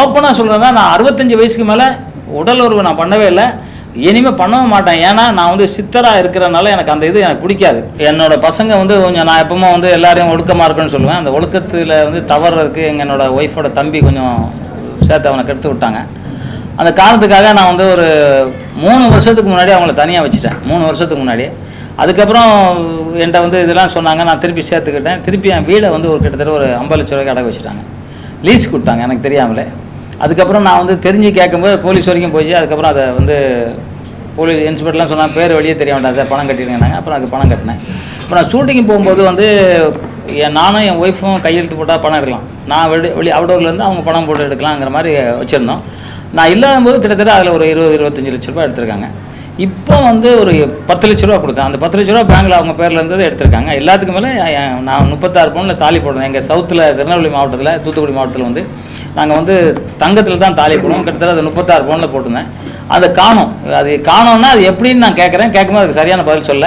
ஓப்பனாக சொல்கிறதா நான் அறுபத்தஞ்சு வயசுக்கு மேலே உடல் உறவு நான் பண்ணவே இல்லை. இனிமேல் பண்ணவும் மாட்டேன். ஏன்னா நான் வந்து சித்தராக இருக்கிறனால எனக்கு அந்த இது எனக்கு பிடிக்காது. என்னோட பசங்க வந்து கொஞ்சம் நான் எப்பவுமே வந்து எல்லாரையும் ஒழுக்கமாக இருக்குன்னு சொல்லுவேன். அந்த ஒழுக்கத்தில் வந்து தவறுறதுக்கு எங்கள் என்னோட ஒய்ஃபோட தம்பி கொஞ்சம் சேர்த்து அவனை கெடுத்து விட்டாங்க. அந்த காரணத்துக்காக நான் வந்து ஒரு மூணு வருஷத்துக்கு முன்னாடி அவங்கள தனியாக வச்சுட்டேன். மூணு வருஷத்துக்கு முன்னாடி அதுக்கப்புறம் என்கிட்ட வந்து இதெல்லாம் சொன்னாங்க. நான் திருப்பி சேர்த்துக்கிட்டேன். திருப்பி என் வீடை வந்து ஒரு கிட்டத்தட்ட ஒரு ஐம்பது லட்ச ரூபாய்க்கு அடகு வச்சுட்டாங்க. லீஸ் கொடுத்தாங்க எனக்கு தெரியாமலே. அதுக்கப்புறம் நான் வந்து தெரிஞ்சு கேட்கும்போது போலீஸ் வரைக்கும் போய் அதுக்கப்புறம் அதை வந்து போலீஸ் இன்ஸ்பெக்டர்லாம் சொன்னால் பேர் வெளியே தெரிய வேண்டாம் சார் பணம் கட்டிடுங்கன்னாங்க. அப்புறம் அதுக்கு பணம் கட்டினேன். இப்போ நான் ஷூட்டிங் போகும்போது வந்து என் நானும் என் ஒய்ஃபும் கையெழுத்து போட்டால் பணம் எடுக்கலாம். நான் வெளி வெளி அவுடோர்லேருந்து அவங்க பணம் போட்டு எடுக்கலாங்கிற மாதிரி வச்சுருந்தோம். நான் இல்லாத போது கிட்டத்தட்ட அதில் ஒரு இருபது இருபத்தஞ்சி லட்ச ரூபாய் எடுத்திருக்காங்க. இப்போ வந்து ஒரு பத்து லட்ச ரூபா கொடுத்தேன். அந்த பத்து லட்ச ரூபா பேங்க்கில் அவங்க பேரில் இருந்தது எடுத்திருக்காங்க. எல்லாத்துக்கும் மேலே நான் முப்பத்தாறு பவுனில் தாலி போடுறேன் எங்கள் சவுத்தில் திருநெல்வேலி மாவட்டத்தில் தூத்துக்குடி மாவட்டத்தில் வந்து நாங்கள் வந்து தங்கத்தில் தான் தாலி போடுவோம். கிட்டத்தட்ட அது முப்பத்தாறு பவுனில் போட்டிருந்தேன். அதை காணும். அது காணோம்னா அது எப்படின்னு நான் கேட்குறேன். கேட்கும்போது அதுக்கு சரியான பதில் சொல்ல.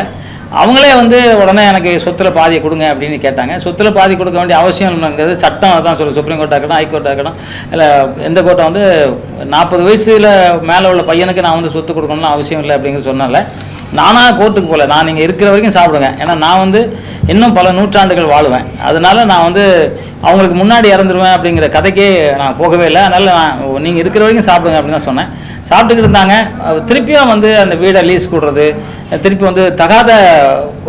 அவங்களே வந்து உடனே எனக்கு சொத்துல பாதியை கொடுங்க அப்படின்னு கேட்டாங்க. சொத்தில் பாதி கொடுக்க வேண்டிய அவசியம் இல்லைங்கிறது சட்டம் அதான் சொல்லு சுப்ரீம் கோர்ட்டாக இருக்கட்டும் ஹைகோர்ட்டாக இருக்கட்டும் இல்லை எந்த கோர்ட்டை வந்து நாற்பது வயசில் மேலே உள்ள பையனுக்கு நான் வந்து சொத்து கொடுக்கணும்னு அவசியம் இல்லை அப்படிங்கிறது சொன்னால நானாக கோர்ட்டுக்கு போகல நான் நீங்கள் இருக்கிற வரைக்கும் சாப்பிடுங்க. ஏன்னா நான் வந்து இன்னும் பல நூற்றாண்டுகள் வாழுவேன். அதனால் நான் வந்து அவங்களுக்கு முன்னாடி இறந்துருவேன் அப்படிங்கிற கதைக்கே நான் போகவே இல்லை. அதனால் நான் நீங்கள் இருக்கிற வரைக்கும் சாப்பிடுங்க அப்படின்னு தான் சொன்னேன். சாப்பிட்டுக்கிட்டு இருந்தாங்க. திருப்பியும் வந்து அந்த வீடை லீஸ் கொடுறது. திருப்பி வந்து தகாத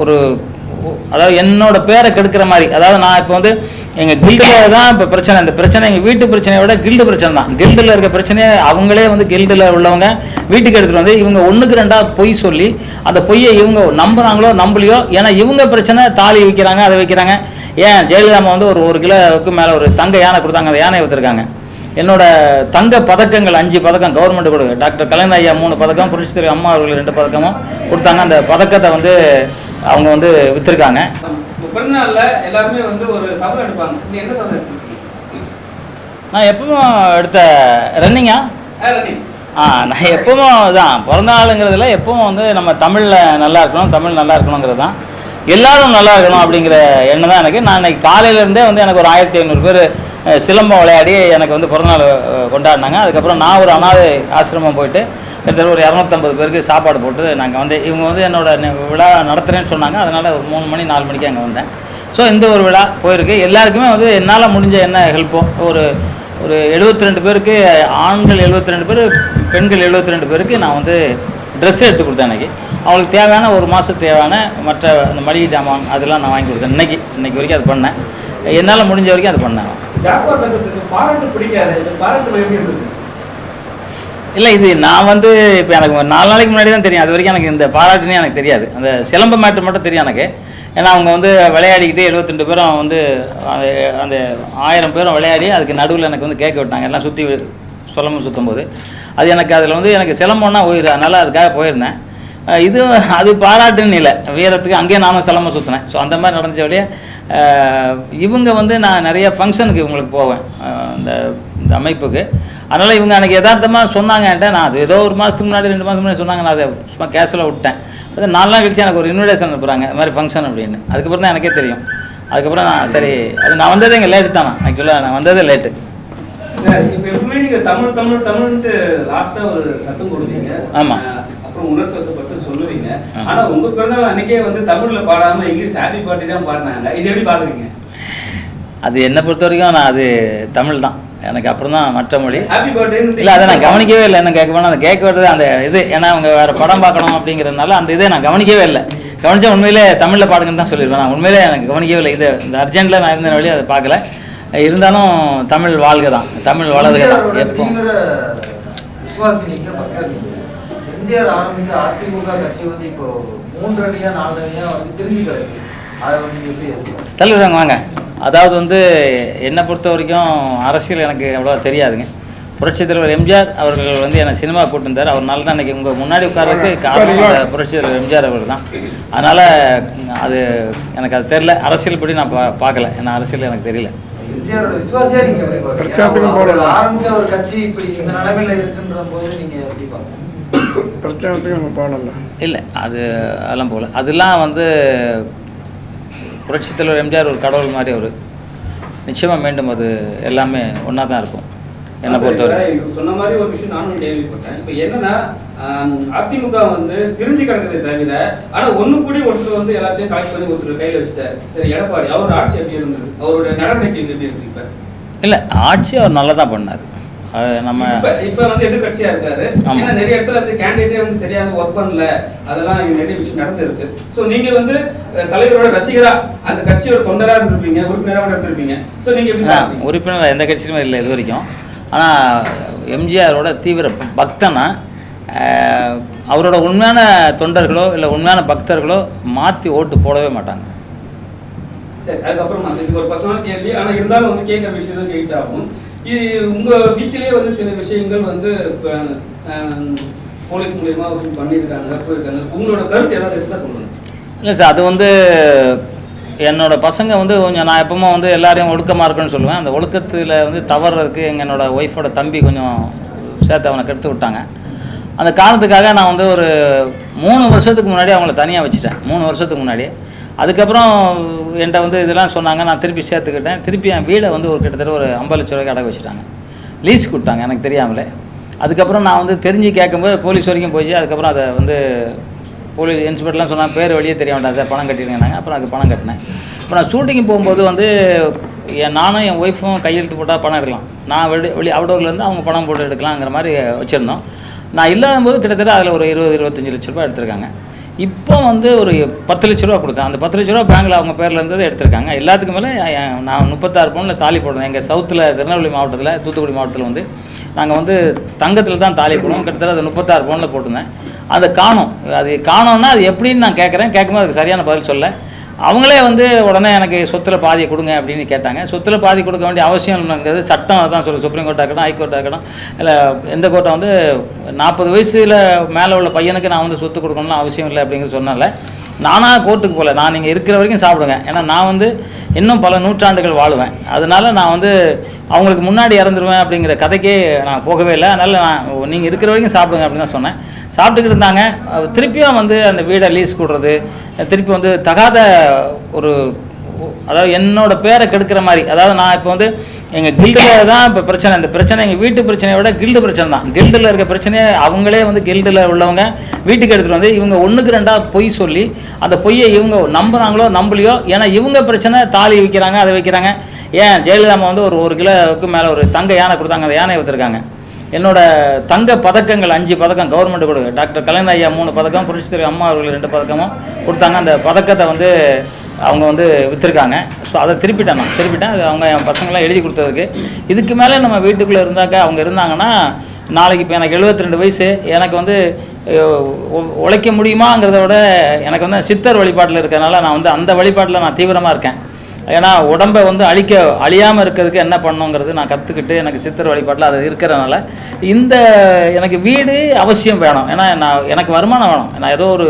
ஒரு அதாவது என்னோட பேரை கெடுக்கிற மாதிரி. அதாவது நான் இப்போ வந்து எங்கள் கில்டில் தான் இப்போ பிரச்சனை. இந்த பிரச்சனை எங்கள் வீட்டு பிரச்சனையை விட கில்டு பிரச்சனை தான். கில்டில் இருக்க பிரச்சனையை அவங்களே வந்து கில்டில் உள்ளவங்க வீட்டுக்கு எடுத்துகிட்டு வந்து இவங்க ஒன்றுக்கு ரெண்டாக பொய் சொல்லி அந்த பொய்யை இவங்க நம்புகிறாங்களோ நம்பலையோ ஏன்னா இவங்க பிரச்சனை தாலி வைக்கிறாங்க அதை வைக்கிறாங்க. ஏன் ஜெயலலிதா வந்து ஒரு ஒரு கிலோவுக்கு மேலே ஒரு தங்க யானை கொடுத்தாங்க. அந்த யானையை விற்றுருக்காங்க என்னோட தங்க பதக்கங்கள் அஞ்சு பதக்கம் கவர்மெண்ட் கொடுக்கு டாக்டர் கலைஞர் ஐயா மூணு பதக்கம் புரட்சித்துறை அம்மா அவர்கள் ரெண்டு பதக்கமும் கொடுத்தாங்க. அந்த பதக்கத்தை வந்து அவங்க வந்து விற்றுருக்காங்க எல்லாருமே வந்து ஒரு சபதம் எடுப்பாங்க. நீங்க என்ன சபதம் எடுத்தீங்க நான் எப்பவும் எடுத்த ரன்னிங்கா ஆ, நான் எப்பவும் தான் பிறந்த நாளுங்கிறதுல எப்பவும் வந்து நம்ம தமிழில் நல்லா இருக்கணும் தமிழ் நல்லா இருக்கணுங்கிறது தான். எல்லாரும் நல்லா இருக்கணும் அப்படிங்கிற எண்ணம் தான் எனக்கு. நான் இன்னைக்கு காலையிலேருந்தே வந்து எனக்கு ஒரு ஆயிரத்தி ஐநூறு பேர் சிலம்பம் விளையாடி எனக்கு வந்து பிறந்தநாள் கொண்டாடினாங்க. அதுக்கப்புறம் நான் ஒரு அனாதை ஆசிரமம் போயிட்டு கிட்டத்தட்ட ஒரு இரநூத்தம்பது பேருக்கு சாப்பாடு போட்டு நாங்கள் வந்து இவங்க வந்து என்னோட விழா நடத்துகிறேன்னு சொன்னாங்க. அதனால் ஒரு மூணு மணி நாலு மணிக்கு அங்கே வந்தேன். ஸோ இந்த ஒரு விழா போயிருக்கு. எல்லாருக்குமே வந்து என்னால் முடிஞ்ச என்ன ஹெல்ப்போ? ஒரு ஒரு 72 ரெண்டு பேருக்கு ஆண்கள் 72 ரெண்டு பேர் பெண்கள் 72 ரெண்டு பேருக்கு நான் வந்து ட்ரெஸ் எடுத்து கொடுத்தேன் அன்றைக்கி அவங்களுக்கு தேவையான ஒரு மாதத்துக்கு தேவையான மற்ற அந்த மளிகை ஜாமான் அதெல்லாம் நான் வாங்கி கொடுத்தேன். இன்றைக்கி இன்றைக்கி வரைக்கும் அது பண்ணேன். என்னால் முடிஞ்ச வரைக்கும் அது பண்ணேன். ஜாக்குவார் தங்கத்துக்கு பாரண்ட் பிடிக்காது? இந்த பாராட்டு இருந்தது? இல்லை இது நான் வந்து இப்போ எனக்கு ஒரு நாலு நாளைக்கு முன்னாடி தான் தெரியும். அது வரைக்கும் எனக்கு இந்த பாராட்டுனே எனக்கு தெரியாது. அந்த சிலம்ப மேட்டு மட்டும் தெரியும் எனக்கு. ஏன்னா அவங்க வந்து விளையாடிக்கிட்டு 72 பேரும் வந்து அந்த- ஆயிரம் பேரும் விளையாடி அதுக்கு நடுவில் எனக்கு வந்து கேட்க விட்டாங்க எல்லாம் சுற்றி சிலம்பம் சுற்றும் போது. அது எனக்கு அதில் வந்து எனக்கு சிலம்பம்னா உயிர். அதனால் அதுக்காக போயிருந்தேன். இது அது பாராட்டுன்னு இல்லை. வீரத்துக்கு அங்கேயே நானும் சிலம்பம் சுற்றினேன் ஸோ அந்த மாதிரி நடந்துச்ச வழியே இவங்க வந்து நான் நிறைய ஃபங்க்ஷனுக்கு இவங்களுக்கு போவேன். இந்த இந்த அமைப்புக்கு. அதனால் இவங்க எனக்கு யதார்த்தமாக சொன்னாங்க என்கிட்ட. நான் அது ஏதோ ஒரு மாதத்துக்கு முன்னாடி ரெண்டு மாதத்துக்கு முன்னாடி சொன்னாங்க. நான் அதை சும்மா கேஷுவலாக விட்டேன் அது நாலு நாள் கழிச்சு எனக்கு ஒரு இன்விடேஷன் அனுப்புகிறாங்க இந்த மாதிரி ஃபங்க்ஷன் அப்படின்னு. அதுக்கப்புறம் தான் எனக்கே தெரியும். அதுக்கப்புறம் நான் சரி அது நான் வந்ததே இங்கே லேட்டு தானே? ஆக்சுவலாக நான் வந்ததே லேட்டு இப்ப எப்பவுமே நீங்க தமிழ் தமிழ் தமிழ்ன்ட்டு லாஸ்டா ஒரு சத்தம் கொடுப்பீங்க ஆமா. அஹ், அப்புறம் உணர்ச்சி சொல்லுவீங்க. ஆனா உங்க பிறந்தநாள் அன்னைக்கே வந்து தமிழ்ல பாடாம இங்கிலீஷ் ஹாப்பி பார்ட்டி தான் பாடினாங்க. இது எப்படி பாக்குறீங்க? அது என்னை பொறுத்த வரைக்கும் நான் அது தமிழ் தான். எனக்கு அப்புறம் தான் மற்ற மொழி. இல்லை அதை நான் கவனிக்கவே இல்லை. என்ன கேட்க போனால் அந்த கேட்க வர்றது அந்த இது ஏன்னா அவங்க வேறு படம் பார்க்கணும் அப்படிங்கிறதுனால அந்த இதை நான் கவனிக்கவே இல்லை. கவனிச்சா உண்மையிலே தமிழில் பாடுங்கன்னு தான் சொல்லியிருப்பேன். நான் உண்மையிலே எனக்கு கவனிக்கவே இல்லை. இது இந்த அர்ஜென்ட்டில் நான் இருந்த வழி அதை பார்க்கல. இருந்தாலும் தமிழ் வாழ்க தான். தமிழ் வளர்க தான். எப்போ தீவிர விசுவாசி நீங்க பக்தர் நீங்க. எம்ஜிஆர் ஆரம்பிச்ச அதிமுக கட்சி வந்து இப்போ மூன்று அடியா நாலு அடியா வந்து திரும்பி கிடக்கு. அதை வந்து எப்படி வாங்க. அதாவது வந்து என்னை பொறுத்த வரைக்கும் அரசியல் எனக்கு அவ்வளோவா தெரியாதுங்க. புரட்சித் தலைவர் எம்ஜிஆர் அவர்கள் வந்து என்னை சினிமா கூட்டிருந்தார். அவர்னால தான் இன்றைக்கி உங்கள் முன்னாடி உட்கார்றதுக்கு காரணம் அந்த புரட்சித் தலைவர் எம்ஜிஆர் அவர்கள் தான். அதனால் அது எனக்கு அது தெரில அரசியல் படி நான் பா பார்க்கல. ஏன்னா அரசியல் எனக்கு தெரியல. அவர் போகலாம். ஆரம்பிச்ச ஒரு கட்சி இப்படி இந்த நிலைமையில இருக்குன்ற போது நீங்க எப்படி பாக்குறீங்க பிரச்சாரத்துக்கு நம்ம பாடல இல்லை அது அதெல்லாம் போகல. அதெல்லாம் வந்து புரட்சித் தலைவர் எம்ஜிஆர் ஒரு கடவுள் மாதிரி அவர். நிச்சயமாக மீண்டும் அது எல்லாமே ஒன்றா தான் இருக்கும். என்னை பொறுத்தவரை. சொன்ன மாதிரி ஒரு விஷயம் நானும் கேள்விப்பட்டேன். இப்ப என்னன்னா அதிமுக வந்து பிரிஞ்சு கிடக்குதே தவிர ஆனா ஒண்ணு கூடி ஒருத்தர் வந்து எல்லாத்தையும் கலெக்ட் பண்ணி ஒருத்தர் கையில வச்சுட்டாரு. சரி எடப்பாடி அவரோட ஆட்சி எப்படி இருந்தது? அவரோட நடவடிக்கை எப்படி இருக்கு இப்ப? இல்லை ஆட்சி அவர் நல்லா தான் பண்ணார். அது நம்ம இப்ப வந்து எதிர்க்கட்சியா இருக்காரு. ஏன்னா நிறைய இடத்துல வந்து கேண்டிடேட்டே வந்து சரியாக ஒர்க் பண்ணல. அதெல்லாம் நிறைய விஷயம் நடந்திருக்கு. சோ நீங்க வந்து தலைவரோட ரசிகரா அந்த கட்சியோட தொண்டரா இருந்திருப்பீங்க உறுப்பினரா கூட இருந்திருப்பீங்க. சோ நீங்க? உறுப்பினர் எந்த கட்சியிலுமே இல்லை இது வரைக்கும். ஆனால் எம்ஜிஆரோட தீவிர பக்தனா அவரோட உண்மையான தொண்டர்களோ இல்லை உண்மையான பக்தர்களோ மாற்றி ஓட்டு போடவே மாட்டாங்க. சரி அதுக்கப்புறமா ஒரு பர்சனல் கேள்வி. ஆனா இருந்தாலும் வந்து கேட்கிற விஷயம் தான் கேட்டு ஆகும் இது உங்க வீட்டிலே வந்து சில விஷயங்கள் வந்து போலீஸ் மூலயமா பண்ணியிருக்காங்க போயிருக்காங்க உங்களோட கருத்து ஏதாவது இருந்தால் சொல்லுங்க. இல்லை சார் அது வந்து என்னோட பசங்க வந்து கொஞ்சம் நான் எப்பவுமே வந்து எல்லாரையும் ஒழுக்கமாக இருக்குன்னு சொல்லுவேன். அந்த ஒழுக்கத்தில் வந்து தவறுறதுக்கு எங்கள் என்னோடய ஒய்ஃபோட தம்பி கொஞ்சம் சேர்த்து அவனை கெடுத்து விட்டாங்க. அந்த காரணத்துக்காக நான் வந்து ஒரு மூணு வருஷத்துக்கு முன்னாடி அவங்கள தனியாக வச்சுட்டேன். மூணு வருஷத்துக்கு முன்னாடி அதுக்கப்புறம் என்கிட்ட வந்து இதெல்லாம் சொன்னாங்க நான் திருப்பி சேர்த்துக்கிட்டேன். திருப்பி என் வீடை வந்து ஒரு கிட்டத்தட்ட ஒரு ஐம்பது லட்ச ரூபாய்க்கு அடகு வச்சுட்டாங்க. லீஸ் கொடுத்தாங்க எனக்கு தெரியாமலே. அதுக்கப்புறம் நான் வந்து தெரிஞ்சு கேட்கும்போது போலீஸ் வரைக்கும் போய் அதுக்கப்புறம் அதை வந்து போலீஸ் இன்ஸ்பெக்டர்லாம் சொன்னாங்க பேர் வெளியே தெரிய வேண்டாம் சார் பணம் கட்டிருங்கன்னாங்க. அப்புறம் அதுக்கு பணம் கட்டினேன். இப்போ நான் ஷூட்டிங் போகும்போது வந்து என் நானும் என் ஒய்ஃபும் கையெழுத்து போட்டால் பணம் எடுக்கலாம். நான் வெளி வெளி அவுடோர்லேருந்து அவங்க பணம் போட்டு எடுக்கலாங்கிற மாதிரி வச்சுருந்தோம். நான் இல்லாத போது கிட்டத்தட்ட அதில் ஒரு இருபது இருபத்தஞ்சி லட்ச ரூபாய் எடுத்திருக்காங்க. இப்போ வந்து ஒரு பத்து லட்ச ரூபா கொடுத்தேன். அந்த பத்து லட்ச ரூபா பேங்க்கில் அவங்க பேரில் இருந்தது எடுத்திருக்காங்க. எல்லாத்துக்கு மேலே நான் முப்பத்தாறு பவுனில் தாலி போடுறேன். எங்கள் சவுத்தில் திருநெல்வேலி மாவட்டத்தில் தூத்துக்குடி மாவட்டத்தில் வந்து நாங்கள் வந்து தங்கத்தில் தான் தாலி போடுவோம். கிட்டத்தட்ட அது முப்பத்தாறு பவுனில் போட்டிருந்தேன். அதை காணும். அது காணோன்னா அது எப்படின்னு நான் கேட்குறேன். கேட்கும்போது அதுக்கு சரியான பதில் சொல்ல. அவங்களே வந்து உடனே எனக்கு சொத்துல பாதி கொடுங்க அப்படின்னு கேட்டாங்க. சொத்தில் பாதி கொடுக்க வேண்டிய அவசியம் இல்லைங்கிறது சட்டம் அதான் சொல்லுது. சுப்ரீம் கோர்ட்டாக இருக்கட்டும் ஹைகோர்ட்டாக இருக்கட்டும் இல்லை எந்த கோர்ட்டை வந்து நாற்பது வயசில் மேலே உள்ள பையனுக்கு நான் வந்து சொத்து கொடுக்கணும்னு அவசியம் இல்லை அப்படிங்கிறது சொன்னால நானாக கோர்ட்டுக்கு போகல நான் நீங்கள் இருக்கிற வரைக்கும் சாப்பிடுங்க. ஏன்னா நான் வந்து இன்னும் பல நூற்றாண்டுகள் வாழுவேன். அதனால நான் வந்து அவங்களுக்கு முன்னாடி இறந்துருவேன் அப்படிங்கிற கதைக்கே நான் போகவே இல்லை. அதனால் நான் நீங்கள் இருக்கிற வரைக்கும் சாப்பிடுங்க அப்படின்னு தான் சொன்னேன். சாப்பிட்டுக்கிட்டு இருந்தாங்க. திருப்பியும் வந்து அந்த வீடை லீஸ் கொடுறது. திருப்பி வந்து தகாத ஒரு அதாவது என்னோட பேரை கெடுக்கிற மாதிரி. அதாவது நான் இப்போ வந்து எங்கள் கில்டில் தான் இப்போ பிரச்சனை. இந்த பிரச்சனை எங்கள் வீட்டு பிரச்சனையை விட கில்டு பிரச்சனை தான். கில்டில் இருக்க பிரச்சனையே அவங்களே வந்து கில்டில் உள்ளவங்க வீட்டுக்கு எடுத்துகிட்டு வந்து இவங்க ஒன்றுக்கு ரெண்டாக பொய் சொல்லி அந்த பொய்யை இவங்க நம்புகிறாங்களோ நம்பலையோ ஏன்னா இவங்க பிரச்சனை தாலி விற்கிறாங்க அதை வைக்கிறாங்க. ஏன்? ஜெயலலிதா வந்து ஒரு ஒரு கிலோவுக்கு மேலே ஒரு தங்க யானை கொடுத்தாங்க. அந்த யானையை விற்றுருக்காங்க என்னோட தங்க பதக்கங்கள் அஞ்சு பதக்கம் கவர்மெண்ட் கொடுக்கு டாக்டர் கலைஞர் ஐயா மூணு பதக்கம் புரட்சித்துறை அம்மா அவர்கள் ரெண்டு பதக்கமும் கொடுத்தாங்க. அந்த பதக்கத்தை வந்து அவங்க வந்து விற்றுருக்காங்க ஸோ அதை திருப்பிட்டேன் நான். திருப்பிட்டேன். அது அவங்க என் பசங்களாம் எழுதி கொடுத்ததுக்கு. இதுக்கு மேலே நம்ம வீட்டுக்குள்ளே இருந்தாக்க அவங்க இருந்தாங்கன்னா நாளைக்கு இப்போ எனக்கு 72 ரெண்டு வயசு. எனக்கு வந்து உழைக்க முடியுமாங்கிறத விட எனக்கு வந்து சித்தர் வழிபாட்டில் இருக்கிறனால நான் வந்து அந்த வழிபாட்டில் நான் தீவிரமாக இருக்கேன். ஏன்னா உடம்பை வந்து அழிக்க அழியாமல் இருக்கிறதுக்கு என்ன பண்ணணுங்கிறது நான் கற்றுக்கிட்டு எனக்கு சித்தர் வழிபாட்டில் அது இருக்கிறனால இந்த எனக்கு வீடு அவசியம் வேணும். ஏன்னா நான் எனக்கு வருமானம் வேணும். நான் ஏதோ ஒரு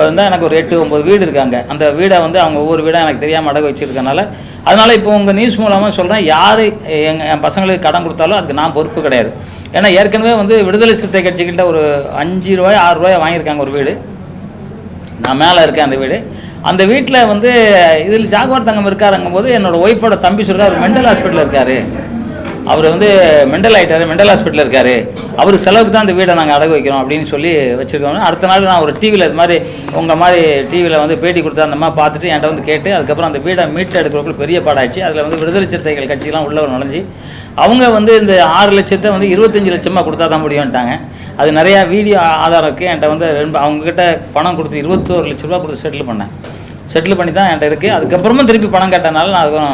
இருந்தால் எனக்கு ஒரு எட்டு ஒம்பது வீடு இருக்காங்க அந்த வீடை வந்து அவங்க ஒவ்வொரு வீடாக எனக்கு தெரியாமல் அடகு வச்சிருக்கனால அதனால் இப்போ உங்கள் நியூஸ் மூலமாக சொல்கிறேன் யார் எங்கள் என் பசங்களுக்கு கடன் கொடுத்தாலும் அதுக்கு நான் பொறுப்பு கிடையாது. ஏன்னா ஏற்கனவே வந்து விடுதலை சிறுத்தை கட்சிக்கிட்ட ஒரு அஞ்சு ரூபாய் ஆறு ரூபாய் வாங்கியிருக்காங்க ஒரு வீடு. நான் மேலே இருக்கேன் அந்த வீடு. அந்த வீட்டில் வந்து இதில் ஜாகுவார் தங்கம் இருக்காருங்கும் போது ஒய்ஃபோட தம்பி சொல்கிறார் அவர் மெண்டல் ஹாஸ்பிட்டலில் இருக்கார். அவர் வந்து மெண்டல் ஆகிட்டார் மெண்டல் ஹாஸ்பிட்டலில் இருக்கார். அவர் செலவுக்கு தான் இந்த வீடை நாங்கள் அடகு வைக்கிறோம் அப்படின்னு சொல்லி வச்சுருக்கோம் அடுத்த நாள் நான் ஒரு டிவியில் இது மாதிரி உங்கள் மாதிரி டிவியில் வந்து பேட்டி கொடுத்தா அந்த மாதிரி பார்த்துட்டு என்கிட்ட வந்து கேட்டு அதுக்கப்புறம் அந்த வீடை மீட்டு எடுக்கிறதுக்குள்ள பெரிய பாடாச்சு அதில் வந்து விடுதலை சிறுத்தைகள் கட்சியெல்லாம் உள்ளவர் நுழைஞ்சு அவங்க வந்து இந்த ஆறு லட்சத்தை வந்து இருபத்தஞ்சி லட்சமாக கொடுத்தா தான் முடியும்ட்டாங்க. அது நிறையா வீடியோ ஆதாரம் இருக்குது என்கிட்ட வந்து ரெண்டு அவங்கக்கிட்ட பணம் கொடுத்து இருபத்தோரு லட்ச ரூபா கொடுத்து செட்டில் பண்ணேன். செட்டில் பண்ணி தான் என்கிட்ட இருக்குது அதுக்கப்புறமும் திருப்பி பணம் கேட்டனால நான் அதுக்கும்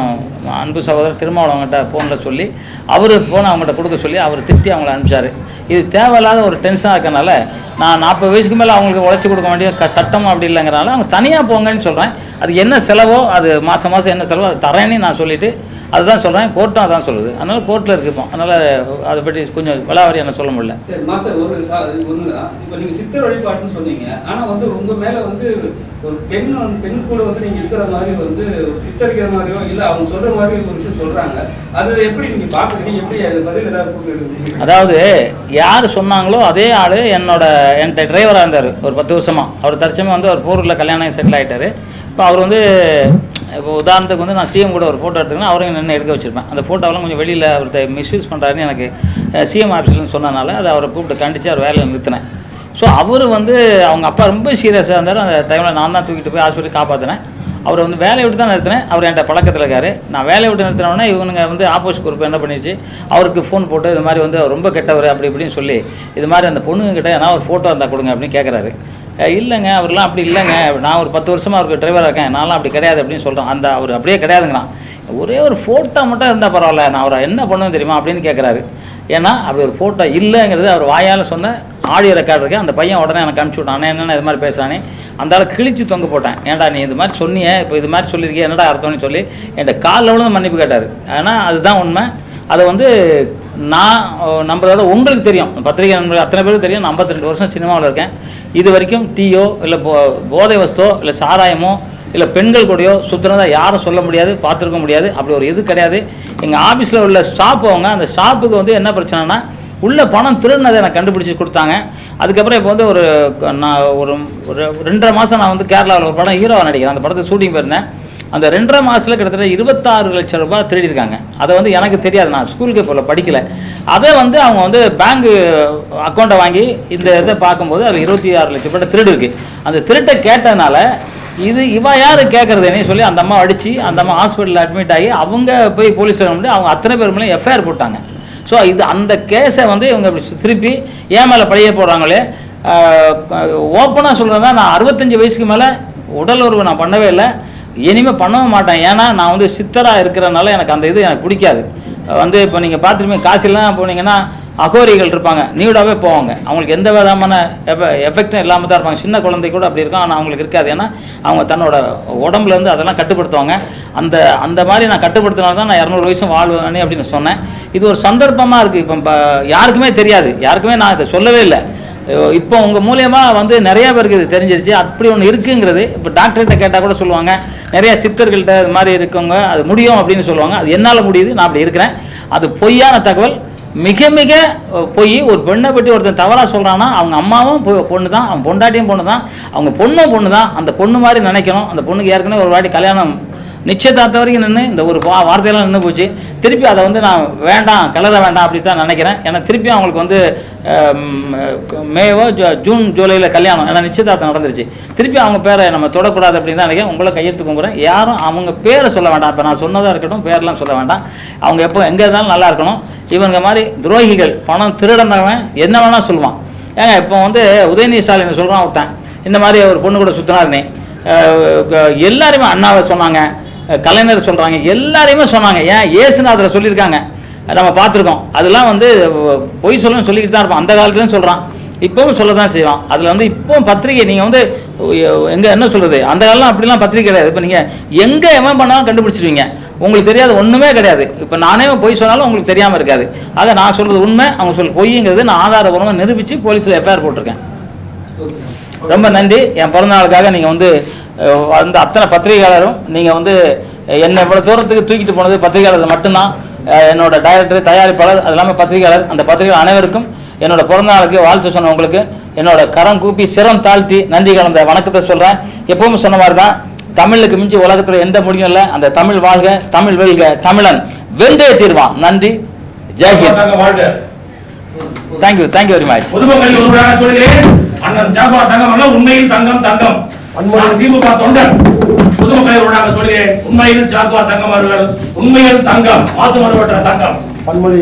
அன்பு சகோதரர் திருமாவளவங்கிட்ட ஃபோனில் சொல்லி அவர் ஃபோனை அவங்ககிட்ட கொடுக்க சொல்லி அவர் திட்டி அவங்கள அனுப்பிச்சாரு. இது தேவையில்லாத ஒரு டென்ஷனாக இருக்கனால நான் நாற்பது வயசுக்கு மேலே அவங்களுக்கு உழைச்சி கொடுக்க வேண்டிய க சட்டம் அப்படி இல்லைங்கிறனால அவங்க தனியாக போங்கன்னு சொல்கிறேன் அது என்ன செலவோ அது மாதம் மாதம் என்ன செலவோ அது தரேன்னு நான் சொல்லிவிட்டு அதுதான் சொல்கிறேன் கோர்ட்டும் அதான் சொல்லுது. அதனால கோர்ட்டில் இருக்கு இப்போ. அதனால் அதை பற்றி கொஞ்சம் விளாவாரி என்ன சொல்ல முடியல. சரி மாஸ்டர் ஒரு இப்போ நீங்க சித்தர் வழிபாட்டுன்னு சொன்னீங்க. ஆனா வந்து உங்க மேல வந்து ஒரு பெண் பெண் கூட வந்து நீங்க இருக்கிற மாதிரி வந்து சித்தரிக்கிற மாதிரியோ இல்ல அவங்க சொல்ற மாதிரி ஒரு விஷயம் சொல்றாங்க. அது எப்படி நீங்க பாக்குறீங்க எப்படி அது பதில் ஏதாவது அதாவது யார் சொன்னாங்களோ அதே ஆள் என்னோட என்கிட்ட டிரைவராக இருந்தார் ஒரு பத்து வருஷமாக அவர் தற்சமயம் வந்து அவர் போரூரில் கல்யாணம் செட்டில் ஆகிட்டார் இப்போ அவர் வந்து இப்போ உதாரணத்துக்கு வந்து நான் சிஎம் கூட ஒரு ஃபோட்டோ எடுத்துக்கணும். அவரையும் நின்று எடுக்க வச்சிருப்பேன். அந்த ஃபோட்டோவெல்லாம் கொஞ்சம் வெளியில் ஒருத்தர் மிஸ்யூஸ் பண்ணுறாருன்னு எனக்கு சிஎம் ஆஃபீஸ்லேருந்து சொன்னனால அதை அவரை கூப்பிட்டு கண்டித்து அவர் வேலையில் நிறுத்தினேன். ஸோ அவர் வந்து அவங்க அப்பா ரொம்ப சீரியஸாக இருந்தார். அந்த டைமில் நான் தான் தூக்கிட்டு போய் ஹாஸ்பிட்டல் காப்பாற்றினேன் அவரை வந்து வேலையை விட்டு தான் நிறுத்தினேன். அவர் என்கிட்ட பழக்கத்தில் இருக்காரு. நான் வேலையை விட்டு நிறுத்தினோடனே இவனுங்க வந்து ஆப்போசிட் குரூப் என்ன பண்ணிடுச்சு அவருக்கு ஃபோன் போட்டு இது மாதிரி வந்து அவர் ரொம்ப கெட்டவர் அப்படி இப்படின்னு சொல்லி இது மாதிரி அந்த பொண்ணுங்க ஏன்னா ஒரு ஃபோட்டோ இருந்தால் கொடுங்க அப்படின்னு கேட்குறாரு இல்லைங்க அவர்லாம் அப்படி இல்லைங்க. நான் ஒரு பத்து வருஷமாக அவருக்கு டிரைவராக இருக்கேன். நான்லாம் அப்படி கிடையாது அப்படின்னு சொல்கிறேன் அந்த அவர் அப்படியே கிடையாதுங்கிறான். ஒரே ஒரு ஃபோட்டோ மட்டும் இருந்தால் பரவாயில்ல. நான் அவரை என்ன பண்ணுவேன் தெரியுமா அப்படின்னு கேட்குறாரு ஏன்னா அப்படி ஒரு ஃபோட்டோ இல்லைங்கிறது அவர் வாயால் சொன்ன ஆடியோ ரெக்கார்டு இருக்கேன் அந்த பையன் உடனே எனக்கு அனுப்பிச்சி விட்டான். என்னென்ன இது மாதிரி பேசுகிறானே அந்த கிழிச்சு தொங்க போட்டேன். ஏன்டா நீ இது மாதிரி சொன்னியே? இப்போ இது மாதிரி சொல்லியிருக்கிய. என்னடா அர்த்தம்னு சொல்லி என்கிட்ட காலில் விழுந்து மன்னிப்பு கேட்டார். ஆனால் அதுதான் உண்மை. அதை வந்து நான் நம்மளோட உங்களுக்கு தெரியும். பத்திரிகை நண்பர்கள் அத்தனை பேருக்கு தெரியும். நான் 52 வருஷம் சினிமாவில் இருக்கேன். இது வரைக்கும் டீயோ இல்லை போ போதை வஸ்தோ இல்லை சாராயமோ இல்லை பெண்கள் கூடயோ சுற்றுனதா யாரும் சொல்ல முடியாது பார்த்துருக்க முடியாது. அப்படி ஒரு இது கிடையாது. எங்கள் ஆஃபீஸில் உள்ள ஸ்டாப் அவங்க அந்த ஸ்டாப்புக்கு வந்து என்ன பிரச்சனைனா உள்ள பணம் திருடினதை எனக்கு கண்டுபிடிச்சி கொடுத்தாங்க. அதுக்கப்புறம் இப்போ வந்து ஒரு நான் ஒரு ஒரு ரெண்டரை மாதம் நான் வந்து கேரளாவில் ஒரு படம் ஹீரோவாக நடிக்கிறேன். அந்த படத்தை ஷூட்டிங் போயிருந்தேன். அந்த ரெண்டரை மாதத்தில் கிட்டத்தட்ட இருபத்தாறு லட்சம் ரூபாய் திருடிருக்காங்க அதை வந்து எனக்கு தெரியாது நான் ஸ்கூலுக்கு போல படிக்கல. அதை வந்து அவங்க வந்து பேங்க் அக்கௌண்ட்டை வாங்கி இந்த இதை பார்க்கும்போது அது இருபத்தி ஆறு லட்சம் ரூபாய் திருடு அந்த திருட்டை கேட்டதுனால இது இவ யார் கேட்குறதுன்னு சொல்லி அந்த அம்மா அடித்து அந்த அம்மா ஹாஸ்பிட்டலில் அட்மிட் ஆகி அவங்க போய் போலீஸ் வந்து அவங்க அத்தனை பேர் மேலே எஃப்ஐஆர் போட்டாங்க. ஸோ இது அந்த கேஸை வந்து இவங்க திருப்பி ஏன் மேலே பழைய போடுறாங்களே ஓப்பனாக சொல்கிறதா நான் அறுபத்தஞ்சு வயசுக்கு மேலே உடல் உறவு நான் பண்ணவே இல்லை. இனிமேல் பண்ணவும் மாட்டேன். ஏன்னா நான் வந்து சித்தராக இருக்கிறனால எனக்கு அந்த இது எனக்கு பிடிக்காது. வந்து இப்போ நீங்கள் பார்த்துருப்பீங்க காசிலாம் போனீங்கன்னா அகோரிகள் இருப்பாங்க. நியூடாகவே போவாங்க. அவங்களுக்கு எந்த விதமான எஃப எஃபெக்டும் இல்லாமல் தான் இருப்பாங்க. சின்ன குழந்தை கூட அப்படி இருக்கும். ஆனால் அவங்களுக்கு இருக்காது. ஏன்னா அவங்க தன்னோட உடம்புலேருந்து அதெல்லாம் கட்டுப்படுத்துவாங்க. அந்த அந்த மாதிரி நான் கட்டுப்படுத்தினால தான் நான் இரநூறு வயசும் வாழ்வேனே அப்படின்னு சொன்னேன். இது ஒரு சந்தர்ப்பமாக இருக்குது இப்போ யாருக்குமே தெரியாது. யாருக்குமே நான் இதை சொல்லவே இல்லை. இப்போ உங்கள் மூலியமாக வந்து நிறைய பேருக்கு இது தெரிஞ்சிருச்சு. அப்படி ஒன்று இருக்குங்கிறது இப்போ டாக்டர்கிட்ட கேட்டால் கூட சொல்லுவாங்க. நிறைய சித்தர்கள்ட்ட இது மாதிரி இருக்கவங்க அது முடியும் அப்படின்னு சொல்லுவாங்க. அது என்னால் முடியுது நான் அப்படி இருக்கிறேன். அது பொய்யான தகவல். மிக மிக பொய். ஒரு பெண்ணை பற்றி ஒருத்தன் தவறாக சொல்கிறான்னா அவங்க அம்மாவும் பொண்ணு தான் அவங்க பொண்டாட்டியும் பொண்ணு தான் அவங்க பொண்ணும் பொண்ணு தான் அந்த பொண்ணு மாதிரி நினைக்கணும். அந்த பொண்ணுக்கு ஏற்கனவே ஒரு வாட்டி கல்யாணம் நிச்சயதார்த்த வரைக்கும் நின்று இந்த ஒரு வார்த்தையெல்லாம் நின்று போச்சு. திருப்பி அதை வந்து நான் வேண்டாம் கலர வேண்டாம் அப்படி தான் நினைக்கிறேன். ஏன்னா திருப்பி அவங்களுக்கு வந்து மேவோ ஜூன் ஜூலையில் கல்யாணம் ஏன்னா நிச்சயதார்த்தம் நடந்துருச்சு. திருப்பி அவங்க பேரை நம்ம தொடக்கூடாது அப்படின்னு தான் நினைக்கிறேன். உங்களை கையெழுத்து கும்புறேன் யாரும் அவங்க பேரை சொல்ல வேண்டாம். இப்போ நான் சொன்னதாக இருக்கட்டும் பேரெலாம் சொல்ல வேண்டாம். அவங்க எப்போ எங்கே இருந்தாலும் நல்லா இருக்கணும். இவங்க மாதிரி துரோகிகள் பணம் திருடனவன் என்ன வேணால் சொல்லுவான். ஏங்க இப்போ வந்து உதயநிதி ஸ்டாலின் சொல்கிறான் ஒருத்தன். இந்த மாதிரி ஒரு பொண்ணு கூட சுற்றினாருனே எல்லாருமே அண்ணாவை சொன்னாங்க. கலைஞர் சொல்கிறாங்க எல்லாரையுமே சொன்னாங்க. ஏன்? ஏசுநாதரை சொல்லியிருக்காங்க. நம்ம பார்த்துருக்கோம். அதெல்லாம் வந்து பொய் சொல்லணும்னு சொல்லிக்கிட்டு தான் இருப்போம் அந்த காலத்துலேயும் சொல்கிறான் இப்போவும் சொல்ல தான் செய்வான். அதில் வந்து இப்போவும் பத்திரிகை நீங்கள் வந்து எங்கே என்ன சொல்கிறது அந்த காலம் அப்படிலாம் பத்திரிகை கிடையாது. இப்போ நீங்கள் எங்கே எவன் பண்ணாலும் கண்டுபிடிச்சிருவீங்க. உங்களுக்கு தெரியாது ஒன்றுமே கிடையாது. இப்போ நானே பொய் சொன்னாலும் உங்களுக்கு தெரியாமல் இருக்காது. அதை நான் சொல்கிறது உண்மை அவங்க சொல்ல பொய்ங்கிறது நான் ஆதாரபூர்வமாக நிரூபித்து போலீஸில் எஃப்ஐஆர் போட்டிருக்கேன். ரொம்ப நன்றி. என் பிறந்தநாளுக்காக நீங்கள் வந்து அந்த அத்தனை பத்திரிகையாளரும் நீங்கள் வந்து என்னை இவ்வளோ தூரத்துக்கு தூக்கிட்டு போனது பத்திரிகையாளர் மட்டும்தான். என்னோட டைரக்டர் தயாரிப்பாளர் அது இல்லாமல் பத்திரிகையாளர். அந்த பத்திரிகை அனைவருக்கும் என்னோட பிறந்தநாளுக்கு வாழ்த்து சொன்ன உங்களுக்கு என்னோட கரம் கூப்பி சிரம் தாழ்த்தி நன்றி கலந்த வணக்கத்தை சொல்கிறேன் எப்பவும் சொன்ன மாதிரி தான் தமிழுக்கு மிஞ்சி உலகத்தில் எந்த மொழியும் இல்லை. அந்த தமிழ் வாழ்க தமிழ் வெல்க தமிழன். வென்றே தீர்வான். நன்றி. ஜெய்ஹிந்த் thank you thank you very much பொதுமக்களில் ஒருவராக சொல்கிறேன். அண்ணன் ஜாகுவார் தங்கம் உண்மையில் தங்கம் தங்கம். திமுக தொண்டன் பொதுமக்களில் ஒருவராக சொல்கிறேன். உண்மையில் ஜாகுவார் தங்கம் அவர்கள் உண்மையில் தங்கம் மாசு மறுவற்ற தங்கம். பன்மொழி